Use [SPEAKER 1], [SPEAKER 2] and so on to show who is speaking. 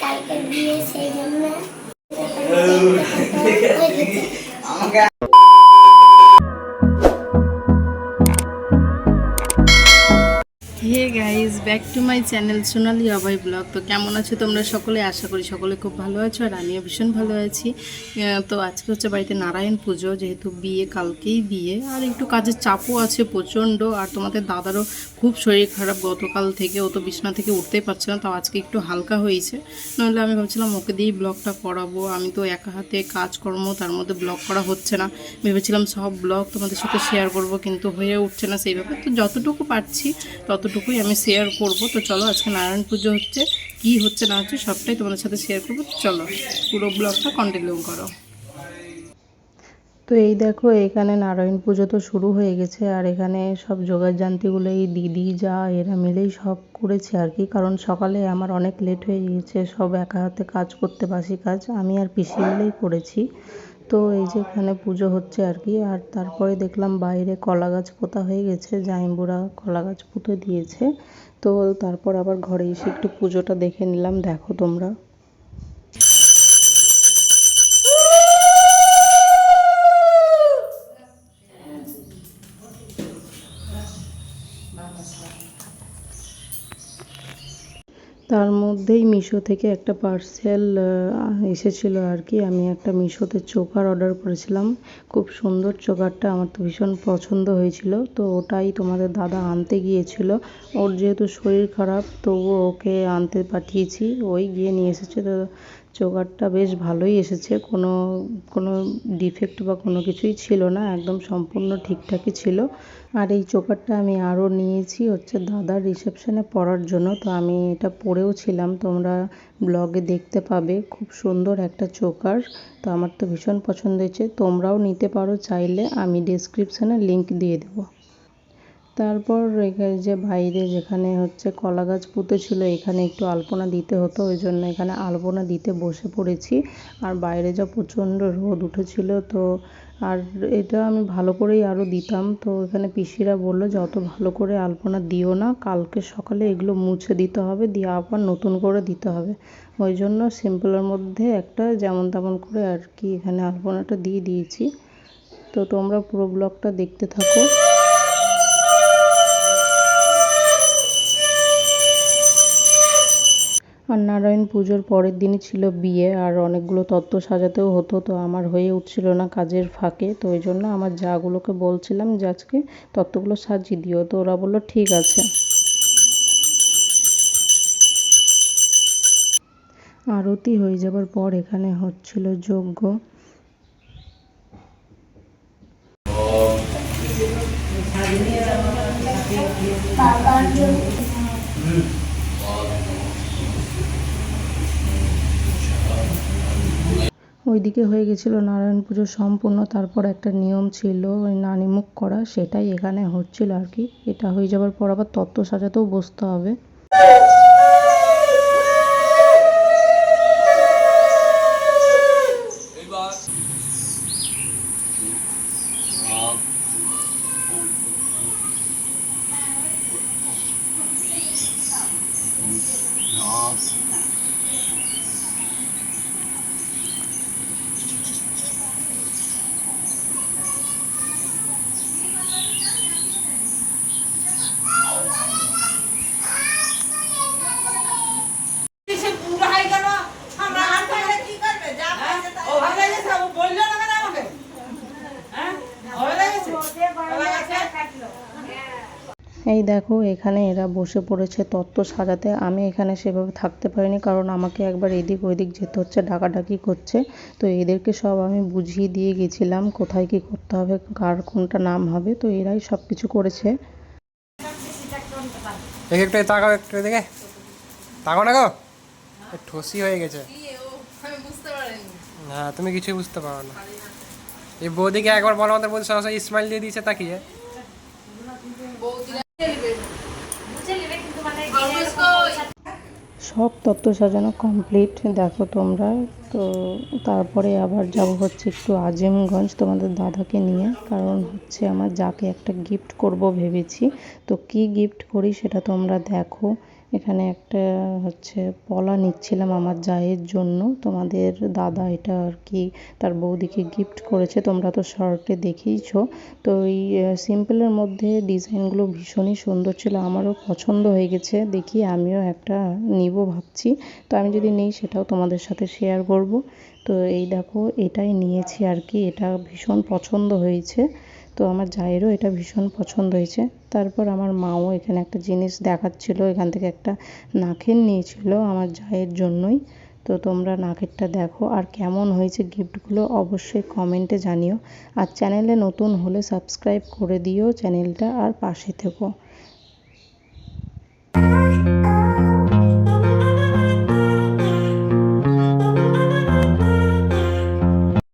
[SPEAKER 1] কালকে বিয়ে সেই জন্য
[SPEAKER 2] back to my channel Sonali Abhay blog. তো কেমন আছো তোমরা সকলে? আশা করি সকলে খুব ভালো আছো আর আমিও ভীষণ ভালো আছি। তো আজকে হচ্ছে বাড়িতে নারায়ণ পুজো, যেহেতু বিয়ে, কালকেই বিয়ে। আর একটু কাজের চাপও আছে প্রচণ্ড। আর তোমাদের দাদারও খুব শরীর খারাপ গতকাল থেকে, ও তো বিছনা থেকে উঠতেই পারছে না, তাও আজকে একটু হালকা হয়েছে। নাহলে আমি ভাবছিলাম ওকে দিয়েই ব্লগটা করাবো। আমি তো একা হাতে কাজকর্ম, তার মধ্যে ব্লগ করা হচ্ছে না। ভেবেছিলাম সব ব্লগ তোমাদের সাথে শেয়ার করব, কিন্তু হয়ে উঠছে না সেইভাবে তো যতটুকু পারছি, ততটুকুই আমি শেয়ার করব। তো চলো, আজকে নারায়ণ পুজো হচ্ছে। কি হচ্ছে, না হচ্ছে, সবটাই তোমাদের সাথে শেয়ার করব। চলো, পুরো ব্লগটা কন্টিনিউ করো। তো এই দেখো, এখানে নারায়ণ পুজো তো শুরু হয়ে গেছে, আর এখানে সব যোগাযান্তিগুলো এই দিদি যা, এরা মিলেই সব করেছে আর কি। কারণ সকালে আমার অনেক লেট হয়ে গিয়েছে, সব একা হাতে কাজ করতে বাসি কাজ, আমি আর পিসি মিলেই করেছি। তো এই যে এখানে পুজো হচ্ছে আর কি, আর তারপরে দেখলাম বাইরে কলা গাছ পোতা হয়ে গেছে, জাইম্বুরা কলা গাছ পুঁতে দিয়েছে। তো তারপর আবার ঘরে এসে একটু পুজোটা দেখে নিলাম, দেখো তোমরা। তার মধ্যেই মিশো থেকে একটা পার্সেল এসেছিল আর কি। আমি একটা মিশোতে চোকার অর্ডার করেছিলাম। খুব সুন্দর চোকারটা, আমার তো ভীষণ পছন্দ হয়েছিল। তো ওটাই তোমাদের দাদা আনতে গিয়েছিল। ওর যেহেতু শরীর খারাপ, তবুও ওকে আনতে পাঠিয়েছি। ওই গিয়ে নিয়ে এসেছে। তো চোকারটা বেশ ভালোই এসেছে। কোনো কোনো ডিফেক্ট বা কোনো কিছুই ছিল না, একদম সম্পূর্ণ ঠিকঠাকই ছিল। আর এই চোকারটা আমি আরও নিয়েছি হচ্ছে দাদার রিসেপশনে পরার জন্য। তো আমি এটা পরেও ছিলাম, তোমরা ব্লগে দেখতে পাবে। খুব সুন্দর একটা চোকার, তো আমার তো ভীষণ পছন্দ হয়েছে। তোমরাও নিতে পারো চাইলে, আমি ডিসক্রিপশানে লিংক দিয়ে দেবো। তারপর যে বাইরে যেখানে হচ্ছে কলা গাছ পুঁতেছিল, এখানে একটু আলপনা দিতে হতো, ওই জন্য এখানে আলপনা দিতে বসে পড়েছি। আর বাইরে যা প্রচণ্ড রোদ উঠেছিল, তো আর এটা আমি ভালো করেই আরও দিতাম। তো এখানে পিসিরা বলল যে অত ভালো করে আলপনা দিও না, কালকে সকালে এগুলো মুছে দিতে হবে, দিয়ে আবার নতুন করে দিতে হবে। ওই জন্য সিম্পলের মধ্যে একটা যেমন তেমন করে আর কি এখানে আলপনাটা দিয়ে দিয়েছি। তো তোমরা পুরো ব্লগটা দেখতে থাকো। আর নারায়ণ পুজোর পরের দিনই ছিল বিয়ে আর অনেকগুলো তত্ত্ব সাজাতেও হতো, তো আমার হয়ে উঠছিল না কাজের ফাঁকে, তো ওই জন্য আমার যাগুলোকে বলছিলাম যে আজকে তত্ত্বগুলো সাজিয়ে দিও, তো ওরা বলল, ঠিক আছে। আরতি হয়ে যাবার পর এখানে হচ্ছিল যজ্ঞ। ওইদিকে হয়ে গেছিল নারায়ণ পুজো সম্পূর্ণ, তারপর একটা নিয়ম ছিল ওই নানিমুখ করা, সেটাই এখানে হচ্ছিল আর কি। এটা হয়ে যাবার পর আবার তত্ত্ব সাজাতেও বসতে হবে।
[SPEAKER 3] সে পুরো হয়ে গেল আমরা আর তাহলে কি করবে যা পাইছে তাই ও ভালো গেছে ও বলল না কেন আমাকে হ্যাঁ ভালো গেছে ভালো গেছে
[SPEAKER 2] এই দেখো এখানে এরা বসে পড়েছে তত্ত্ব সাজাতে। আমি এখানে সেভাবে থাকতে পারিনি কারণ আমাকে একবার এদিক ওইদিক যেতে হচ্ছে ডাকাডাকি করছে। তো এদেরকে সব আমি বুঝিয়ে দিয়ে গেছিলাম কোথায় কি করতে হবে কার কোনটা নাম হবে। তো এরাই সব কিছু করেছে
[SPEAKER 4] একটু তাকাও একটু দেখে তাকাও না গো। ঠসি হয়ে গেছে। হ্যাঁ তুমি কিছুই বুঝতে পারো না। এই বৌদিকে একবার বলো আমাদের বৌদি সরাসরি ইসমাইল দিয়ে দিয়েছে তাকিয়ে।
[SPEAKER 2] সব তত্ত্ব সাজানো কমপ্লিট দেখো তোমরা, তো তারপরে আবার যাব হচ্ছে একটু আজিমগঞ্জ তোমাদের দাদাকে নিয়ে, কারণ হচ্ছে আমার যাকে একটা গিফট করব ভেবেছি। তো কি গিফট করি সেটা তোমরা দেখো। এখানে একটা হচ্ছে পলা নিচ্ছিলাম আমার জায়ের জন্য। তোমাদের দাদা এটা আর কি তার বৌদিকে গিফট করেছে, তোমরা তো শর্টে দেখেইছো তো এই সিম্পলের মধ্যে ডিজাইনগুলো ভীষণই সুন্দর ছিল, আমারও পছন্দ হয়ে গেছে। দেখি আমিও একটা নিব ভাবছি। তো আমি যদি নেই সেটাও তোমাদের সাথে শেয়ার করব। তো এই দেখো, এটাই নিয়েছি আর কি, এটা ভীষণ পছন্দ হয়েছে। তো আমার জায়েরও এটা ভীষণ পছন্দ হয়েছে। তারপর আমার মাও এখানে একটা জিনিস দেখাচ্ছিল, এখান থেকে একটা নাখের নিয়েছিল আমার জায়ের জন্যই। তো তোমরা নাকেরটা দেখো আর কেমন হয়েছে গিফটগুলো অবশ্যই কমেন্টে জানিও। আর চ্যানেলে নতুন হলে সাবস্ক্রাইব করে দিও চ্যানেলটা আর পাশে থেকো।